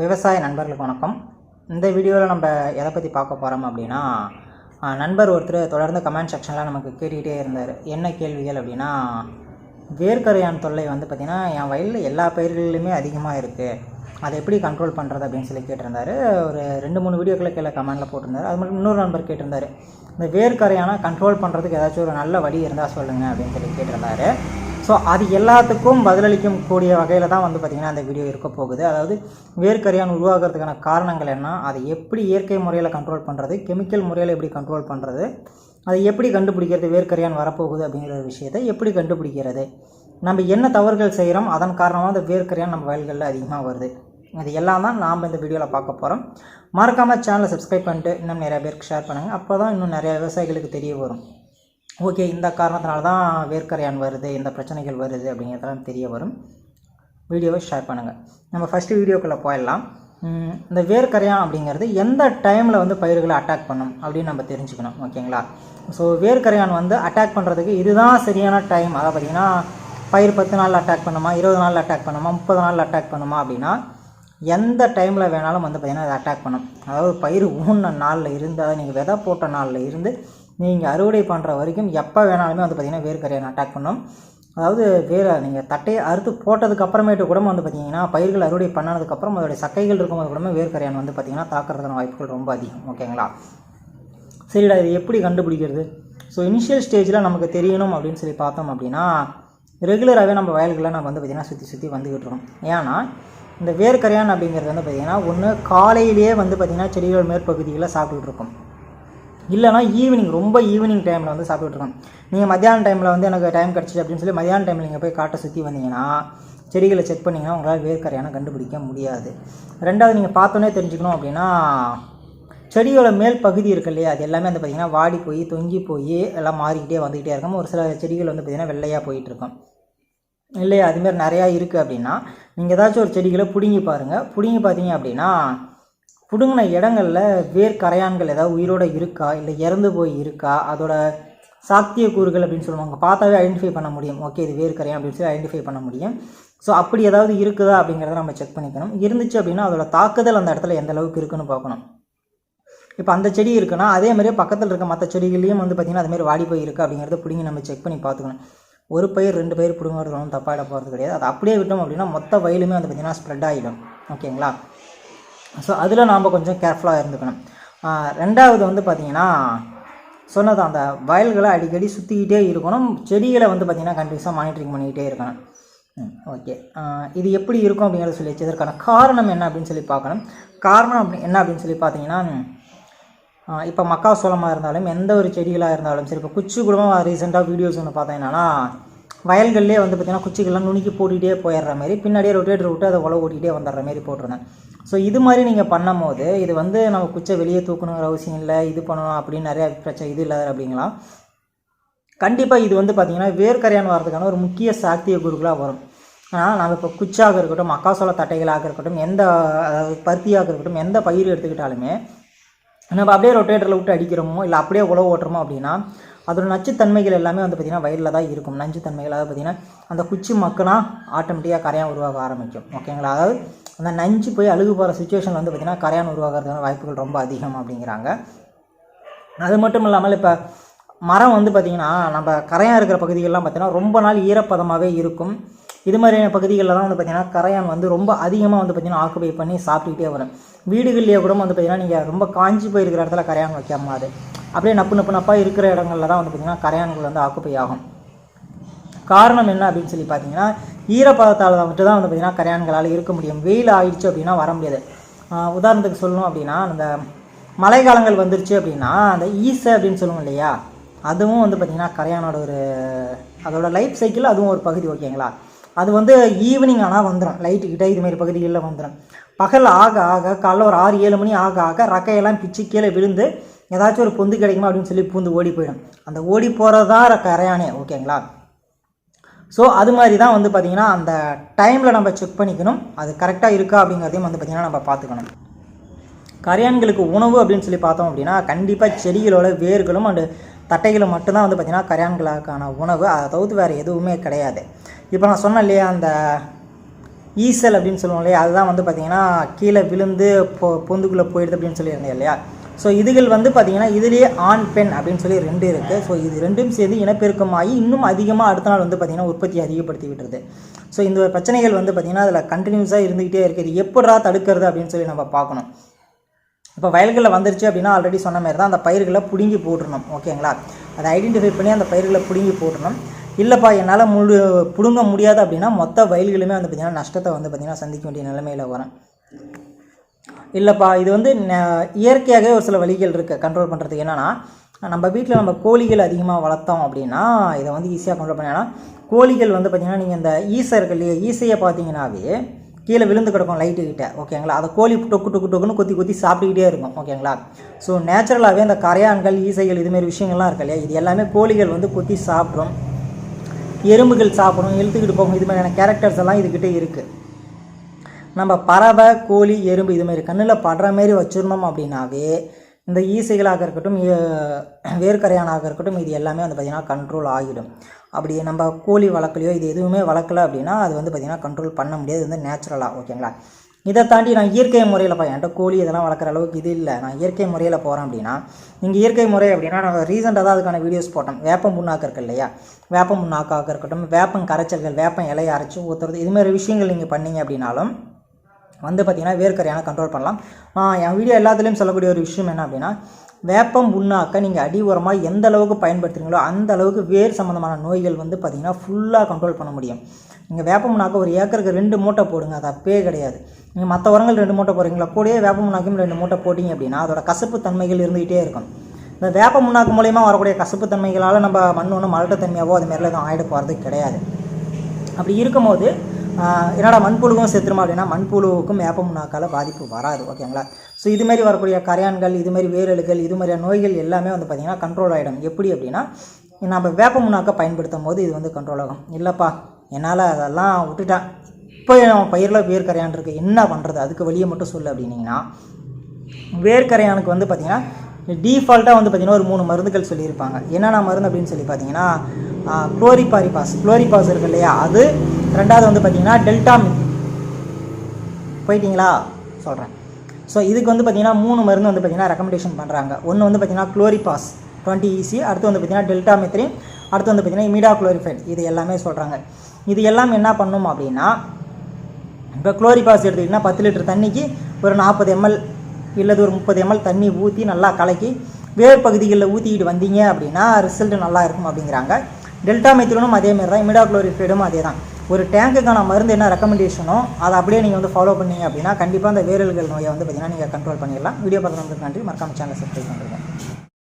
விவசாய நண்பர்களுக்கு வணக்கம். இந்த வீடியோவில் நம்ம எதை பற்றி பார்க்க போகிறோம் அப்படின்னா நண்பர் ஒருத்தர் தொடர்ந்து கமெண்ட் செக்ஷனில் நமக்கு கேட்டுக்கிட்டே இருந்தார். என்ன கேள்விகள் அப்படின்னா வேர்க்கரையான் தொல்லை வந்து பார்த்திங்கன்னா என் வயலில் எல்லா பயிர்களிலுமே அதிகமாக இருக்குது அதை எப்படி கண்ட்ரோல் பண்ணுறது அப்படின்னு சொல்லி கேட்டிருந்தார். ஒரு ரெண்டு மூணு வீடியோக்களை கீழே கமெண்டில் போட்டிருந்தார். அது மட்டும் இன்னொரு நண்பர் கேட்டிருந்தாரு. இந்த வேர்க்கரையானை கண்ட்ரோல் பண்ணுறதுக்கு ஏதாச்சும் ஒரு நல்ல வழி இருந்தால் சொல்லுங்கள் அப்படின்னு சொல்லி கேட்டிருந்தாரு. ஸோ அது எல்லாத்துக்கும் பதிலளிக்கும் கூடிய வகையில் தான் வந்து பார்த்திங்கன்னா அந்த வீடியோ இருக்க போகுது. அதாவது வேர்க்கரையான் உருவாகிறதுக்கான காரணங்கள் என்ன? அதை எப்படி இயற்கை முறையில் கண்ட்ரோல் பண்ணுறது கெமிக்கல் முறையில் எப்படி கண்ட்ரோல் பண்ணுறது அதை எப்படி கண்டுபிடிக்கிறது? வேர்க்கரையான் வரப்போகுது அப்படிங்கிற ஒரு விஷயத்தை எப்படி கண்டுபிடிக்கிறது? நம்ம என்ன தவறுகள் செய்கிறோம் அதன் காரணமாக அந்த வேர்க்கரையான் நம்ம வயல்களில் அதிகமாக வருது. இது எல்லாம் தான் நாம் இந்த வீடியோவில் பார்க்க போகிறோம் மறக்காமல் சேனலை சப்ஸ்கிரைப் பண்ணிட்டு இன்னும் நிறைய பேருக்கு ஷேர் பண்ணுங்கள் அப்போ தான் இன்னும் நிறைய விவசாயிகளுக்கு தெரிய வரும். ஓகே இந்த காரணத்தினால தான் வேர்க்கரையான் வருது இந்த பிரச்சனைகள் வருது அப்படிங்கிறதெல்லாம் தெரிய வரும். வீடியோவை ஷேர் பண்ணுங்கள் நம்ம ஃபஸ்ட்டு வீடியோக்குள்ளே போயிடலாம். இந்த வேர்க்கரையான் அப்படிங்கிறது எந்த டைமில் வந்து பயிர்களை அட்டாக் பண்ணும் அப்படின்னு நம்ம தெரிஞ்சுக்கணும் ஓகேங்களா? ஸோ வேர்க்கரையான் வந்து அட்டாக் பண்ணுறதுக்கு இதுதான் சரியான டைம் அதாவது பார்த்திங்கன்னா பயிர் பத்து நாள் அட்டாக் பண்ணுமா இருபது நாளில் அட்டாக் பண்ணுமா முப்பது நாள் அட்டாக் பண்ணுமா அப்படின்னா எந்த டைமில் வேணாலும் வந்து பார்த்திங்கன்னா அதை அட்டாக் பண்ணும். அதாவது பயிர் ஊன நாளில் இருந்து அதாவது நீங்கள் விதை போட்ட நாளில் இருந்து நீங்கள் அறுவடை பண்ணுற வரைக்கும் எப்போ வேணாலுமே வந்து பார்த்திங்கன்னா வேர்க்கரையை அட்டாக் பண்ணும். அதாவது வேறு நீங்கள் தட்டையை அறுத்து போட்டதுக்கு அப்புறமேட்டு கூட வந்து பார்த்தீங்கன்னா பயிர்கள் அறுவடை பண்ணதுக்கப்புறம் அதோடைய சக்கைகள் இருக்கும்போது கூட வேர்க்கரையான் வந்து பார்த்திங்கன்னா தாக்குறதுக்கான வாய்ப்புகள் ரொம்ப அதிகம். ஓகேங்களா சரிடா இது எப்படி கண்டுபிடிக்கிறது? ஸோ இனிஷியல் ஸ்டேஜில் நமக்கு தெரியணும் அப்படின்னு சொல்லி பார்த்தோம் அப்படின்னா ரெகுலராகவே நம்ம வயல்களில் நம்ம வந்து பார்த்திங்கன்னா சுற்றி சுற்றி வந்துக்கிட்டு இருக்கோம். ஏன்னா இந்த வேர்க்கரையான் அப்படிங்கிறது வந்து பார்த்திங்கன்னா ஒன்று காலையிலேயே வந்து பார்த்திங்கன்னா செடிகள் மேற்பகுதிகளில் சாப்பிட்டுட்ருக்கோம் இல்லைனா ஈவினிங் ரொம்ப ஈவினிங் டைமில் வந்து சாப்பிட்டுருக்கோம் நீங்கள் மத்தியான டைமில் வந்து எனக்கு டைம் கிடச்சிச்சு அப்படின்னு சொல்லி மத்தியான டைமில் நீங்கள் போய் காட்டை சுற்றி வந்தீங்கன்னா செடிகளை செக் பண்ணிங்கன்னா உங்களால் வேர்க்கரையான கண்டுபிடிக்க முடியாது. ரெண்டாவது நீங்கள் பார்த்தோன்னே தெரிஞ்சுக்கணும் அப்படின்னா செடியோட மேல் பகுதி இருக்கு இல்லையா அது எல்லாமே வந்து பார்த்திங்கன்னா வாடி போய் தொங்கி போய் எல்லாம் மாறிக்கிட்டே வந்துக்கிட்டே இருக்கும். ஒரு சில செடிகள் வந்து பார்த்திங்கன்னா வெள்ளையாக போயிட்டுருக்கும். இல்லையா அதுமாரி நிறையா இருக்குது அப்படின்னா நீங்கள் ஏதாச்சும் ஒரு செடிகளை பிடுங்கி பாருங்கள் பிடுங்கி பார்த்தீங்க அப்படின்னா பிடுங்கின இடங்களில் வேர் கரையான்கள் ஏதாவது உயிரோடு இருக்கா? இல்லை இறந்து போய் இருக்கா? அதோட சாத்தியக்கூறுகள் அப்படின்னு சொல்லுவாங்க. பார்த்தாவே ஐடென்டிஃபை பண்ண முடியும். ஓகே இது வேர் கரையான் அப்படின்னு சொல்லி ஐடென்டிஃபை பண்ண முடியும். ஸோ அப்படி ஏதாவது இருக்குதா அப்படிங்கிறத நம்ம செக் பண்ணிக்கணும். இருந்துச்சு அப்படின்னா அதோட தாக்குதல் அந்த இடத்துல எந்த அளவுக்கு இருக்குன்னு பார்க்கணும். இப்போ அந்த செடி இருக்குன்னா அதே மாதிரியே பக்கத்தில் இருக்க மற்ற செடிகள்லையும் வந்து பார்த்திங்கன்னா அதுமாரி வாடி போய் இருக்குது அப்படிங்கிறத பிடிங்கி நம்ம செக் பண்ணி பார்த்துக்கணும். ஒரு பயிர் ரெண்டு பயிர் பிடுங்கிறது ஒன்றும் தப்பாயிட போகிறது கிடையாது. அது அப்படியே விட்டோம் அப்படின்னா மொத்த வயலுமே வந்து பார்த்திங்கன்னா ஸ்ப்ரெட் ஆகிடும் ஓகேங்களா ஸோ அதில் நாம் கொஞ்சம் கேர்ஃபுல்லாக இருந்துக்கணும். ரெண்டாவது வந்து பார்த்திங்கன்னா சொன்னது அந்த வயல்களை அடிக்கடி சுற்றிக்கிட்டே இருக்கணும். செடிகளை வந்து பார்த்திங்கன்னா கண்டிப்பாக மானிட்டரிங் பண்ணிக்கிட்டே இருக்கணும். ஓகே இது எப்படி இருக்கும் அப்படிங்கிறத சொல்லி வச்சு இதற்கான காரணம் என்ன அப்படின்னு சொல்லி பார்க்கணும். காரணம் அப்படி என்ன அப்படின்னு சொல்லி பார்த்தீங்கன்னா இப்போ மக்காசோளமாக இருந்தாலும் எந்த ஒரு செடிகளாக இருந்தாலும் சரி இப்போ குச்சி குடும்பம் ரீசெண்டாக வீடியோஸ் ஒன்று பார்த்தீங்கன்னா வயல்கள்லேயே வந்து பார்த்திங்கன்னா குச்சிகள்லாம் நுணுக்கி போட்டுகிட்டே போயிடுற மாதிரி பின்னாடியே ரொட்டேட்டர் விட்டு அதை உழவு ஓட்டிகிட்டே வந்துடுற மாதிரி போட்டிருந்தேன். ஸோ இது மாதிரி நீங்கள் பண்ணும் போது இது வந்து நம்ம குச்சை வெளியே தூக்கணுங்கிற அவசியம் இல்லை இது பண்ணணும் அப்படின்னு நிறையா பிரச்சனை இது இல்லை அப்படிங்களா? கண்டிப்பாக இது வந்து பார்த்திங்கன்னா வேர்க்கரையான் வரதுக்கான ஒரு முக்கிய சாத்திய குருக்களாக வரும். ஆனால் நம்ம இப்போ குச்சாக இருக்கட்டும் மக்காசோள தட்டைகளாக இருக்கட்டும் எந்த பருத்தியாக இருக்கட்டும் எந்த பயிர் எடுத்துக்கிட்டாலுமே நம்ம அப்படியே ரொட்டேட்டரில் விட்டு அடிக்கிறோமோ இல்லை அப்படியே உழவு ஓட்டுறோமோ அப்படின்னா அதோட நச்சுத்தன்மைகள் எல்லாமே வந்து பார்த்திங்கன்னா வயலில் தான் இருக்கும். நஞ்சுத்தன்மைகள் அதாவது பார்த்திங்கன்னா அந்த குச்சி மக்குனா ஆட்டோமேட்டிக்காக கரையாக உருவாக ஆரம்பிக்கும். ஓகேங்களா அதாவது அந்த நஞ்சு போய் அழுகு போகிற சுச்சுவேஷன் வந்து பார்த்திங்கன்னா கரையான் உருவாகிறதுக்கான வாய்ப்புகள் ரொம்ப அதிகம் அப்படிங்கிறாங்க. அது மட்டும் இல்லாமல் இப்போ மரம் வந்து பார்த்திங்கன்னா நம்ம கரையான் இருக்கிற பகுதிகளெலாம் பார்த்திங்கன்னா ரொம்ப நாள் ஈரப்பதமாகவே இருக்கும். இது மாதிரியான பகுதிகளில் தான் வந்து பார்த்திங்கன்னா கரையான் வந்து ரொம்ப அதிகமாக வந்து பார்த்திங்கன்னா ஆக்குபை பண்ணி சாப்பிட்டுக்கிட்டே வரும். வீடுகள்லேயே கூட வந்து பார்த்திங்கன்னா நீங்கள் ரொம்ப காஞ்சி போயிருக்கிற இடத்துல கரையான் வைக்காம அது அப்படியே நப்பு நப்பு நப்பாக இருக்கிற இடங்கள்ல தான் வந்து பார்த்திங்கன்னா கரையான்கள் வந்து ஆக்குப்பை ஆகும். காரணம் என்ன அப்படின்னு சொல்லி பார்த்தீங்கன்னா ஈரப்பதத்தால் தான் மட்டும் தான் வந்து பார்த்திங்கன்னா கரையான்களால் இருக்க முடியும். வெயில் ஆயிடுச்சு அப்படின்னா வர முடியாது. உதாரணத்துக்கு சொல்லணும் அப்படின்னா அந்த மழை காலங்கள் வந்துருச்சு அப்படின்னா அந்த ஈசை அப்படின்னு சொல்லுவோம் இல்லையா? அதுவும் வந்து பார்த்திங்கன்னா கரையானோட ஒரு அதோட லைஃப் சைக்கிள் அதுவும் ஒரு பகுதி ஓகேங்களா அது வந்து ஈவினிங் ஆனால் வந்துடும் லைட்டு கிட்ட இதுமாரி பகுதிகளில் வந்துடும் பகல் ஆக ஆக காலைல ஒரு ஆறு ஏழு மணி ஆக ஆக ரக்கையெல்லாம் பிச்சு கீழே விழுந்து ஏதாச்சும் ஒரு பொந்து கிடைக்குமா அப்படின்னு சொல்லி பூந்து ஓடி போயிடும். அந்த ஓடி போகிறது தான் கரையானே ஓகேங்களா ஸோ அது மாதிரி தான் வந்து பார்த்திங்கன்னா அந்த டைமில் நம்ம செக் பண்ணிக்கணும். அது கரெக்டாக இருக்கா அப்படிங்கிறதையும் வந்து பார்த்திங்கன்னா நம்ம பார்த்துக்கணும். கரையான்களுக்கு உணவு அப்படின்னு சொல்லி பார்த்தோம் அப்படின்னா கண்டிப்பாக செடிகளோட வேர்களும் அண்டு தட்டைகளும் மட்டும்தான் வந்து பார்த்திங்கன்னா கரையான்களுக்கான உணவு. அதை தவிர்த்து வேறு எதுவுமே கிடையாது. இப்போ நான் சொன்னேன் இல்லையா அந்த ஈசல் அப்படின்னு சொல்லுவோம் இல்லையா அதுதான் வந்து பார்த்திங்கன்னா கீழே விழுந்து பொ பொந்துக்குள்ளே போயிடுது அப்படின்னு சொல்லியிருந்தேன் இல்லையா? ஸோ இதுகள் வந்து பார்த்திங்கன்னா இதுலேயே ஆண் பெண் அப்படின்னு சொல்லி ரெண்டு இருக்குது ஸோ இது ரெண்டும் சேர்ந்து இனப்பெருக்கமாகி இன்னும் அதிகமாக அடுத்த நாள் வந்து பார்த்திங்கன்னா உற்பத்தி அதிகப்படுத்தி விட்டுருது ஸோ இந்த பிரச்சனைகள் வந்து பார்த்திங்கன்னா அதில் கண்டினியூஸாக இருந்துக்கிட்டே இருக்குது இது எப்படா தடுக்கிறது அப்படின்னு சொல்லி நம்ம பார்க்கணும். இப்போ வயல்களில் வந்துருச்சு அப்படின்னா ஆல்ரெடி சொன்ன மாதிரி தான் அந்த பயிர்களை பிடுங்கி போட்டுடணும் ஓகேங்களா அதை ஐடென்டிஃபை பண்ணி அந்த பயிர்களை பிடுங்கி போட்டுருணும் இல்லைப்பா என்னால் முழு பிடுங்க முடியாது அப்படின்னா மொத்த வயல்களுமே வந்து பார்த்திங்கன்னா நஷ்டத்தை வந்து பார்த்திங்கன்னா சந்திக்க வேண்டிய நிலைமையில் வரேன் இல்லைப்பா இது வந்து ந- இயற்கையாகவே ஒரு சில வழிகள் இருக்குது கண்ட்ரோல் பண்ணுறதுக்கு என்னென்னா நம்ம வீட்டில் நம்ம கோழிகள் அதிகமாக வளர்த்தோம் அப்படின்னா இதை வந்து ஈஸியாக கண்ட்ரோல் பண்ணலாம் கோழிகள் வந்து பார்த்திங்கன்னா நீங்கள் இந்த ஈசை இருக்கு இல்லையா ஈசையை பார்த்தீங்கன்னாவே கீழே விழுந்து கிடக்கும் லைட்டு கிட்டே ஓகேங்களா அதை கோழி டொக்கு டொக்கு டொக்குன்னு கொத்தி கொத்தி சாப்பிட்டுக்கிட்டே இருக்கும் ஓகேங்களா ஸோ நேச்சுரலாகவே அந்த கரையான்கள் ஈசைகள் இதுமாரி விஷயங்கள்லாம் இருக்கு இல்லையா இது எல்லாமே கோழிகள் வந்து கொத்தி சாப்பிட்றோம் எறும்புகள் சாப்பிடும் இழுத்துக்கிட்டு போகும் இது மாதிரியான கேரக்டர்ஸ் எல்லாம் இதுக்கிட்டே இருக்குது நம்ம பறவை கோழி எறும்பு இதுமாரி கண்ணில் படுற மாதிரி வச்சிருந்தோம் அப்படின்னாவே இந்த ஈசைகளாக இருக்கட்டும் ஏ- வேர்க்கரையானாக இருக்கட்டும் இது எல்லாமே வந்து பார்த்திங்கன்னா கண்ட்ரோல் ஆகிடும். அப்படி நம்ம கோழி வளர்க்கலையோ இது எதுவுமே வளர்க்கல அப்படின்னா அது வந்து பார்த்திங்கன்னா கண்ட்ரோல் பண்ண முடியாது இது வந்து நேச்சுரலாக ஓகேங்களா? இதை தாண்டி நான் இயற்கை முறையில் என்கிட்ட கோழி இதெல்லாம் வளர்க்குற அளவுக்கு இது இல்லை. நான் இயற்கை முறையில் போகிறேன் அப்படின்னா நீங்கள் இயற்கை முறை அப்படின்னா நான் ரீசெண்டாக தான் அதுக்கான வீடியோஸ் போட்டோம் வேப்பம் புண்ணாக்கு இருக்கு இல்லையா? வேப்பம் புண்ணாக்காக இருக்கட்டும் வேப்பம் கரைச்சல்கள் வேப்பம் இலையை அரைச்சி ஊற்றுறது இதுமாதிரி விஷயங்கள் நீங்கள் பண்ணீங்க அப்படின்னாலும் வந்து பார்த்திங்கன்னா வேர்க்கரையான கண்ட்ரோல் பண்ணலாம். நான் என் வீடியோ எல்லாத்துலேயும் சொல்லக்கூடிய ஒரு விஷயம் என்ன அப்படின்னா வேப்பம் புண்ணாக்க நீங்கள் அடி உரமாக எந்த அளவுக்கு பயன்படுத்துறீங்களோ அந்த அளவுக்கு வேர் சம்மந்தமான நோய்கள் வந்து பார்த்திங்கன்னா ஃபுல்லாக கண்ட்ரோல் பண்ண முடியும். நீங்கள் வேப்பம் முன்னாக்க ஒரு ஏக்கருக்கு ரெண்டு மூட்டை போடுங்க அது அப்பே கிடையாது. நீங்கள் மற்ற உரங்கள் ரெண்டு மூட்டை போடுறீங்களா கூடயே வேப்ப முன்னாக்கும் ரெண்டு மூட்டை போட்டிங்க அப்படின்னா அதோட கசப்பு தன்மைகள் இருந்துகிட்டே இருக்கும். இந்த வேப்ப முன்னாக்கு மூலயமா வரக்கூடிய கசப்பு தன்மைகளால் நம்ம மண் ஒன்றும் மலட்டுத்தன்மையாவோ அது மாதிரிலாம் எதுவும் ஆகிட போகிறது கிடையாது. அப்படி இருக்கும்போது என்னடா மண்புழுவும் செத்துருமா அப்படின்னா மண்புழுவுக்கும் வேப்ப பாதிப்பு வராது ஓகேங்களா? ஸோ இதுமாரி வரக்கூடிய கரையான்கள் இதுமாரி வேரலுகள் இது மாதிரியான நோய்கள் எல்லாமே வந்து பார்த்திங்கன்னா கண்ட்ரோல் ஆகிடும் எப்படி அப்படின்னா நம்ம வேப்பமுனாக்கை பயன்படுத்தும் போது இது வந்து கண்ட்ரோல் ஆகும். இல்லைப்பா என்னால் அதெல்லாம் விட்டுட்டேன் இப்போ பயிரில் வேர்க்கரையான் இருக்கு என்ன பண்ணுறது அதுக்கு வழியை மட்டும் சொல்லு அப்படின்னீங்கன்னா வேர்க்கரையானுக்கு வந்து பார்த்திங்கன்னா டீஃபால்ட்டாக வந்து பார்த்திங்கன்னா ஒரு மூணு மருந்துகள் சொல்லியிருப்பாங்க. என்னென்ன மருந்து அப்படின்னு சொல்லி பார்த்தீங்கன்னா குளோரிபாரிபாஸ் குளோரிபாஸ் இருக்கு இல்லையா? அது ரெண்டாவது வந்து பார்த்திங்கன்னா டெல்டாமின் போயிட்டீங்களா? சொல்கிறேன் ஸோ இதுக்கு வந்து பார்த்திங்கன்னா மூணு மருந்து வந்து பார்த்திங்கன்னா ரெக்கமெண்டேஷன் பண்ணுறாங்க ஒன்று வந்து பார்த்திங்கன்னா குளோரிபாஸ் டுவெண்ட்டி ஈசி அடுத்து வந்து பார்த்திங்கன்னா டெல்டாமெத்ரின் அடுத்து வந்து பார்த்திங்கன்னா இமிடா குளோரிஃபைட் இது எல்லாமே சொல்கிறாங்க இது எல்லாம் என்ன பண்ணும் அப்படின்னா இப்போ குளோரிபாஸ் எடுத்துக்கிட்டிங்கன்னா பத்து லிட்டர் தண்ணிக்கு ஒரு நாற்பது எம்எல் இல்லது ஒரு முப்பது எம்எல் தண்ணி ஊற்றி நல்லா கலக்கி வேர் பகுதிகளில் ஊற்றிக்கிட்டு வந்தீங்க அப்படின்னா ரிசல்ட் நல்லா இருக்கும் அப்படிங்கிறாங்க. டெல்டா மெத்திரனும் அதே மாதிரி தான் இமிடா குளோரிஃபைடும் அதே தான் ஒரு டேங்குக்கான மருந்து என்ன ரெக்கமெண்டேஷனோ அதை அப்படியே நீங்கள் வந்து ஃபாலோ பண்ணீங்க அப்படின்னா கண்டிப்பாக அந்த வேரல்கள் நோயை வந்து பார்த்தீங்கன்னா நீங்கள் கண்ட்ரோல் பண்ணிடலாம். வீடியோ பார்க்குறவங்களுக்கு நன்றி. மறக்காம சேனலை சப்ஸ்கிரைப் பண்ணுறேன்